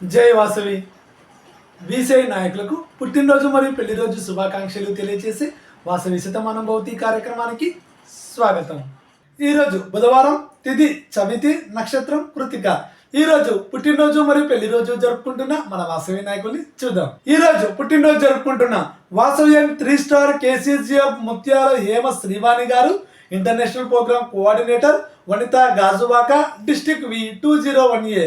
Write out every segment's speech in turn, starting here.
జై వాసవి. బీసీఐ నాయకులకు పుట్టినరోజు మరియు పెళ్ళి రోజు శుభాకాంక్షలు తెలియజేసి వాసవి శతమానం భౌతి కార్యక్రమానికి స్వాగతం. ఈరోజు బుధవారం తిథి చమితి నక్షత్రం కృతిక. ఈరోజు పుట్టినరోజు మరియు పెళ్ళి రోజు జరుపుకుంటున్న మన వాసవి నాయకుల్ని చూద్దాం. ఈ రోజు పుట్టినరోజు జరుపుకుంటున్న వాసవ్యం three star KCGF Mutyala Hema Srivani garu international program coordinator Vanitha Gajuwaka district V two zero one A.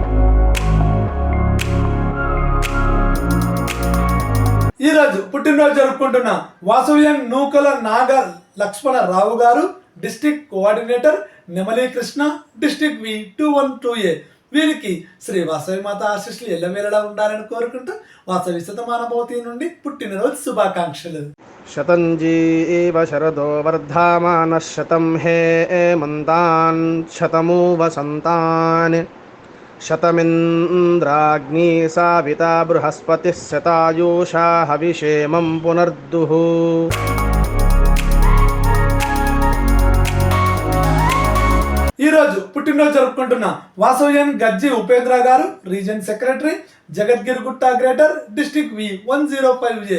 ఈరోజు పుట్టినరోజు జరుపుకుంటున్న వాసవ్యం నూకల నాగ Lakshmanarao garu district coordinator Nemali Krishna district V two one two A. వీరికి శ్రీ వాసవి మాత ఆశిష్లు ఎల్లవేళలా ఉండాలని కోరుకుంటూ వాసవి శతమానభవతి నుండి పుట్టినరోజు శుభాకాంక్షలు. శతంజీ శరదో వర్ధామాన శతం హే మంతాన్ శతమూ వసంతాన్ शतमिन्द्राग्नी साविता बृहस्पतिः शतायुषा हविषेमं पुनर्दुः ఈ రోజు పుట్టినరోజు జరుపుకుంటున్న Vasavian Gajji Upendra garu region secretary Jagadgirigutta greater district V one zero five J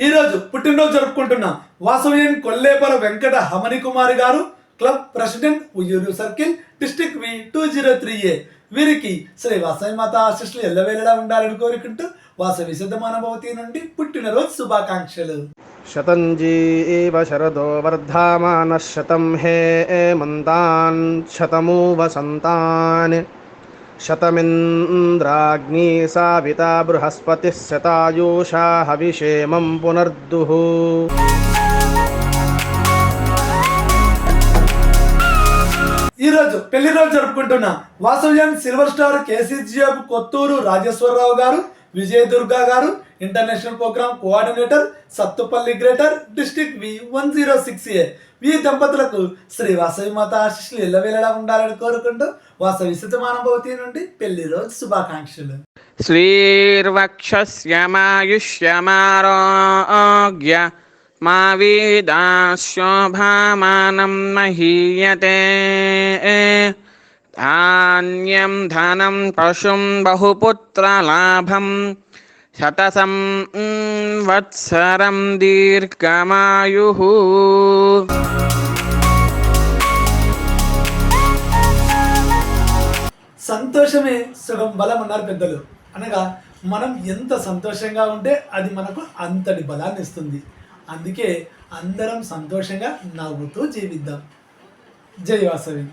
ఈరోజు పుట్టినరోజు జరుపుకుంటున్న వాసవ్యం కొల్లేపల Venkata Hamani Kumar garu club president Uyyuru circle district V two zero three A. వీరికి శ్రీ వాసవి మాత ఆశిస్సులు ఎల్లవేళలా ఉండాలని కోరుకుంటూ వాసవి సిద్ధమానభవతి నుండి పుట్టినరోజు శుభాకాంక్షలు. శతంజీ శరదో వర్ధామాన శతం హే మంతాన్ శతమూ వసంతాన్ शतमिन्द्राग्नी साविता बृहस्पतिः शतायुषा हविषेमं पुनर्दुः ఈ రోజు పెళ్లి రోజు జరుపుకుంటున్న వాసవ్యం silver star KCGF Kothuru Rajeswararao గారు Vijaya Durga garu international program coordinator Sathupalli greater district V one zero six A. V దంపతులకు శ్రీ వాసవి మాత ఆశిష్లు ఎల్లవేళలా ఉండాలని కోరుకుంటూ వాసవి సుతమానుభవతి నుండి పెళ్ళి రోజు శుభాకాంక్షలు. శ్రీర్వక్షమాయుష్యమారోగ్య మా వీదాశోభామానం మహీయతే. ధాన్యం ధనం పశుం బహుపుత్రలాభం శతసం వత్సరం దీర్ఘమాయు సంతోషమే సుఖం బలం అన్నారు పెద్దలు. అనగా మనం ఎంత సంతోషంగా ఉంటే అది మనకు అంతటి బలాన్ని ఇస్తుంది. అందుకే అందరం సంతోషంగా నవ్వుతూ జీవిద్దాం. జై వాసవి.